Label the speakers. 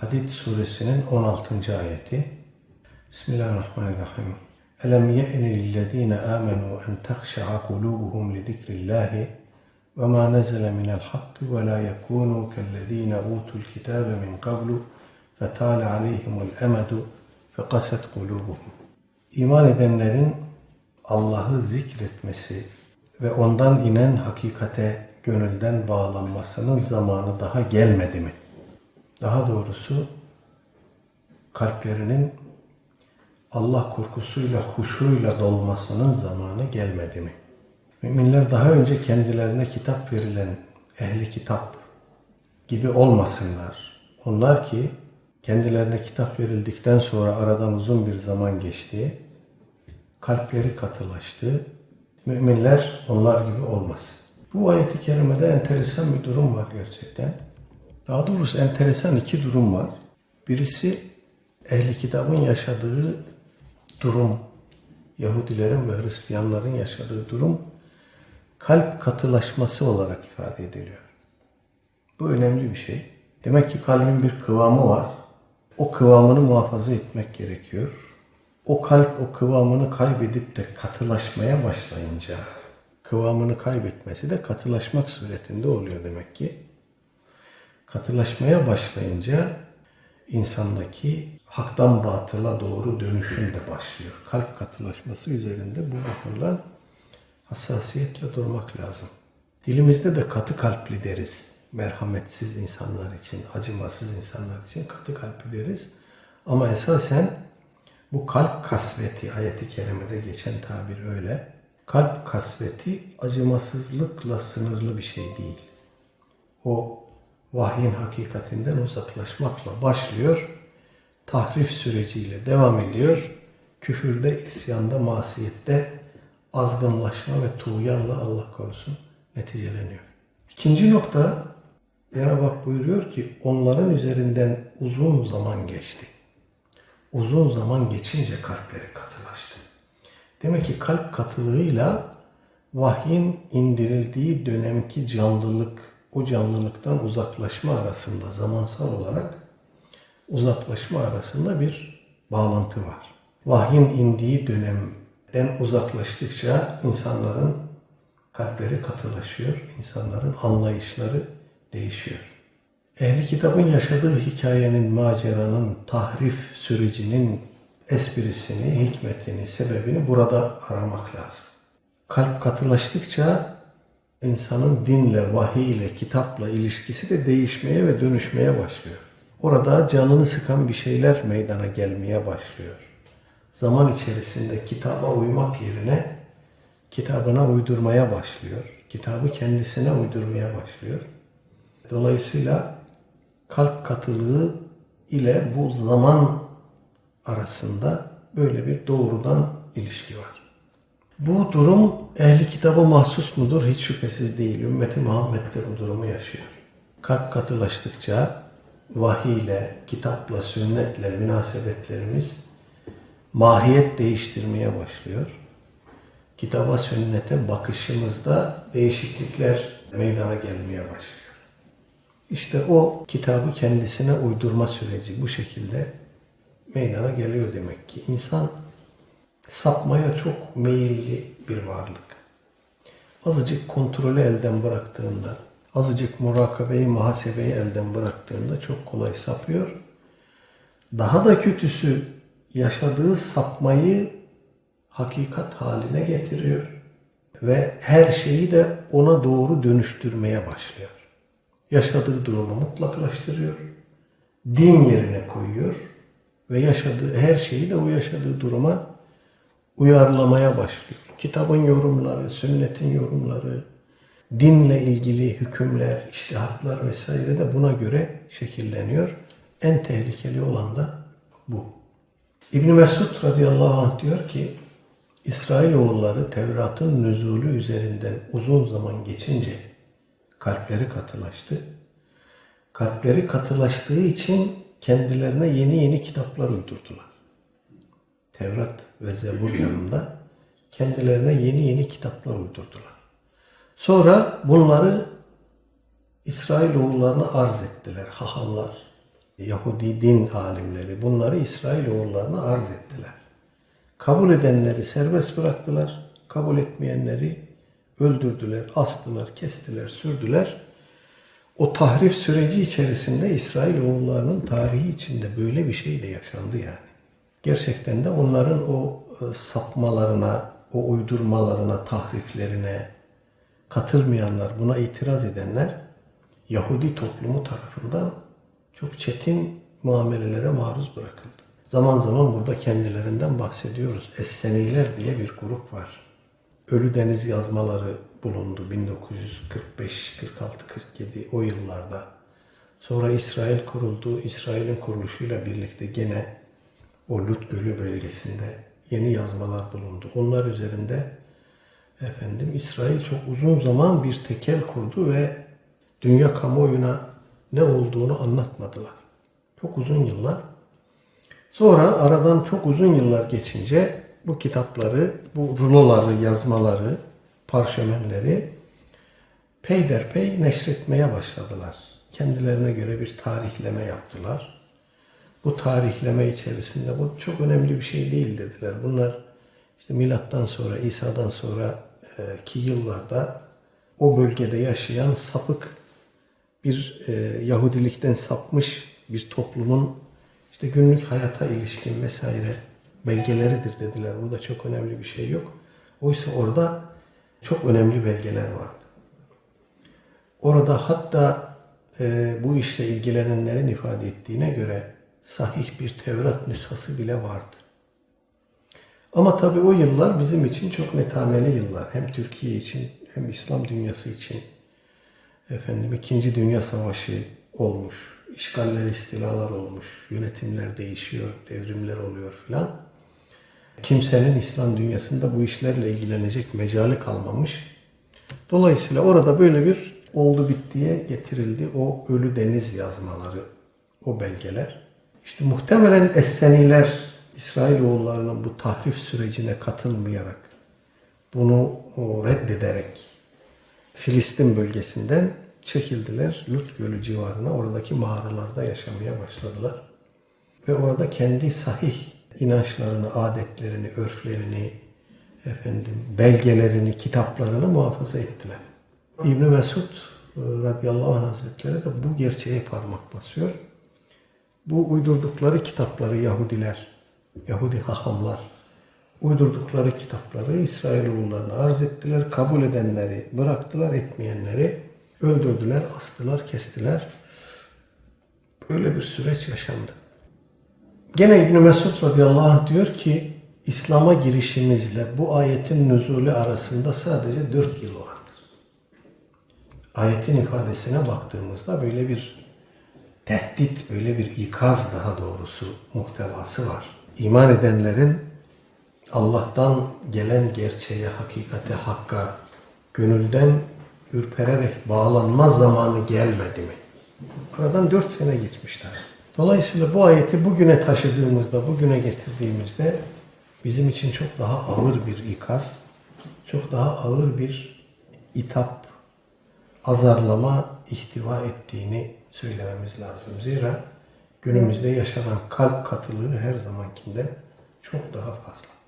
Speaker 1: Hadid suresinin 16. ayeti. Bismillahirrahmanirrahim. Elem ye'ni lillezine amenu en tehşa'a kulubuhum li zikrillahi ve ma nezele minel hakkı ve la yekunu kellezine utul kitabe min qablu fetale aleyhimul emedu fekaset kulubuhum. İman edenlerin Allah'ı zikretmesi ve ondan inen hakikate gönülden bağlanmasının zamanı daha gelmedi mi? Daha doğrusu kalplerinin Allah korkusuyla, huşuyla dolmasının zamanı gelmedi mi? Müminler daha önce kendilerine kitap verilen ehli kitap gibi olmasınlar. Onlar ki kendilerine kitap verildikten sonra aradan uzun bir zaman geçti, kalpleri katılaştı. Müminler onlar gibi olmasın. Bu ayeti kerimede enteresan bir durum var gerçekten. Daha doğrusu enteresan iki durum var. Birisi ehli kitabın yaşadığı durum, Yahudilerin ve Hristiyanların yaşadığı durum kalp katılaşması olarak ifade ediliyor. Bu önemli bir şey. Demek ki kalbin bir kıvamı var. O kıvamını muhafaza etmek gerekiyor. O kalp o kıvamını kaybedip de katılaşmaya başlayınca kıvamını kaybetmesi de katılaşmak suretinde oluyor demek ki. Katılaşmaya başlayınca insandaki haktan batıla doğru dönüşüm de başlıyor. Kalp katılaşması üzerinde bu bakımdan hassasiyetle durmak lazım. Dilimizde de katı kalpli deriz. Merhametsiz insanlar için, acımasız insanlar için katı kalpli deriz. Ama esasen bu kalp kasveti, ayeti kerimede geçen tabir öyle. Kalp kasveti acımasızlıkla sınırlı bir şey değil. O vahyin hakikatinden uzaklaşmakla başlıyor. Tahrif süreciyle devam ediyor. Küfürde, isyanda, masiyette azgınlaşma ve tuğyanla Allah korusun neticeleniyor. İkinci nokta Cenab-ı Hak buyuruyor ki onların üzerinden uzun zaman geçti. Uzun zaman geçince kalpleri katılaştı. Demek ki kalp katılığıyla vahyin indirildiği dönemki canlılık, o canlılıktan uzaklaşma arasında zamansal olarak uzaklaşma arasında bir bağlantı var. Vahyin indiği dönemden uzaklaştıkça insanların kalpleri katılaşıyor, insanların anlayışları değişiyor. Ehli kitabın yaşadığı hikayenin, maceranın, tahrif sürecinin esprisini, hikmetini, sebebini burada aramak lazım. Kalp katılaştıkça insanın dinle, vahiy ile, kitapla ilişkisi de değişmeye ve dönüşmeye başlıyor. Orada canını sıkan bir şeyler meydana gelmeye başlıyor. Zaman içerisinde kitaba uymak yerine kitabına uydurmaya başlıyor. Kitabı kendisine uydurmaya başlıyor. Dolayısıyla kalp katılığı ile bu zaman arasında böyle bir doğrudan ilişki var. Bu durum ehli kitaba mahsus mudur? Hiç şüphesiz değil. Ümmeti Muhammed de bu durumu yaşıyor. Kalp katılaştıkça vahiy ile, kitapla, sünnetle münasebetlerimiz mahiyet değiştirmeye başlıyor. Kitaba, sünnete bakışımızda değişiklikler meydana gelmeye başlıyor. İşte o kitabı kendisine uydurma süreci bu şekilde meydana geliyor demek ki. İnsan sapmaya çok meyilli bir varlık. Azıcık kontrolü elden bıraktığında, azıcık murakabeyi, muhasebeyi elden bıraktığında çok kolay sapıyor. Daha da kötüsü yaşadığı sapmayı hakikat haline getiriyor ve her şeyi de ona doğru dönüştürmeye başlıyor. Yaşadığı durumu mutlaklaştırıyor, din yerine koyuyor ve yaşadığı her şeyi de o yaşadığı duruma uyarlamaya başlıyor. Kitabın yorumları, sünnetin yorumları, dinle ilgili hükümler, iştihatlar vesaire de buna göre şekilleniyor. En tehlikeli olan da bu. İbn Mesud radıyallahu anh diyor ki İsrailoğulları Tevrat'ın nüzulü üzerinden uzun zaman geçince kalpleri katılaştı. Kalpleri katılaştığı için kendilerine yeni yeni kitaplar uydurdular. Tevrat ve Zebur yanında kendilerine yeni yeni kitaplar uydurdular. Sonra bunları İsrailoğullarına arz ettiler hahamlar. Yahudi din alimleri bunları İsrailoğullarına arz ettiler. Kabul edenleri serbest bıraktılar, kabul etmeyenleri öldürdüler, astılar, kestiler, sürdüler. O tahrif süreci içerisinde İsrailoğullarının tarihi içinde böyle bir şey de yaşandı yani. Gerçekten de onların o e, sapmalarına, o uydurmalarına, tahriflerine katılmayanlar, buna itiraz edenler Yahudi toplumu tarafından çok çetin muamelelere maruz bırakıldı. Zaman zaman burada kendilerinden bahsediyoruz. Esseniler diye bir grup var. Ölü Deniz yazmaları bulundu 1945, 46, 47 o yıllarda. Sonra İsrail kuruldu. İsrail'in kuruluşuyla birlikte gene o Lut Gölü bölgesinde yeni yazmalar bulundu. Onlar üzerinde efendim İsrail çok uzun zaman bir tekel kurdu ve dünya kamuoyuna ne olduğunu anlatmadılar. Çok uzun yıllar. Sonra aradan çok uzun yıllar geçince bu kitapları, bu ruloları, yazmaları, parşömenleri peyderpey neşretmeye başladılar. Kendilerine göre bir tarihleme yaptılar. Bu tarihleme içerisinde bu çok önemli bir şey değil dediler. Bunlar işte milattan sonra, İsa'dan sonra e, ki yıllarda o bölgede yaşayan sapık bir e, Yahudilikten sapmış bir toplumun işte günlük hayata ilişkin vesaire belgeleridir dediler. Burada çok önemli bir şey yok. Oysa orada çok önemli belgeler vardı. Orada hatta e, bu işle ilgilenenlerin ifade ettiğine göre sahih bir Tevrat nüshası bile vardı. Ama tabii o yıllar bizim için çok netameli yıllar. Hem Türkiye için hem İslam dünyası için. Efendim İkinci Dünya Savaşı olmuş, işgaller, istilalar olmuş, yönetimler değişiyor, devrimler oluyor filan. Kimsenin İslam dünyasında bu işlerle ilgilenecek mecali kalmamış. Dolayısıyla orada böyle bir oldu bittiye getirildi o ölü deniz yazmaları, o belgeler. İşte muhtemelen Esseniler İsrailoğullarının bu tahrif sürecine katılmayarak, bunu reddederek Filistin bölgesinden çekildiler. Lut Gölü civarına oradaki mağaralarda yaşamaya başladılar. Ve orada kendi sahih inançlarını, adetlerini, örflerini, efendim belgelerini, kitaplarını muhafaza ettiler. İbn Mesud e, radıyallahu anh hazretleri de bu gerçeğe parmak basıyor. Bu uydurdukları kitapları Yahudiler, Yahudi hahamlar uydurdukları kitapları İsrailoğullarına arz ettiler. Kabul edenleri bıraktılar, etmeyenleri öldürdüler, astılar, kestiler. Öyle bir süreç yaşandı. Gene İbn Mesud radıyallahu anh diyor ki İslam'a girişimizle bu ayetin nüzulü arasında sadece dört yıl vardır. Ayetin ifadesine baktığımızda böyle bir tehdit, böyle bir ikaz daha doğrusu muhtevası var. İman edenlerin Allah'tan gelen gerçeğe, hakikate, hakka gönülden ürpererek bağlanma zamanı gelmedi mi? Aradan dört sene geçmişler. Dolayısıyla bu ayeti bugüne taşıdığımızda, bugüne getirdiğimizde bizim için çok daha ağır bir ikaz, çok daha ağır bir itap, azarlama ihtiva ettiğini söylememiz lazım. Zira günümüzde yaşanan kalp katılığı her zamankinden çok daha fazla.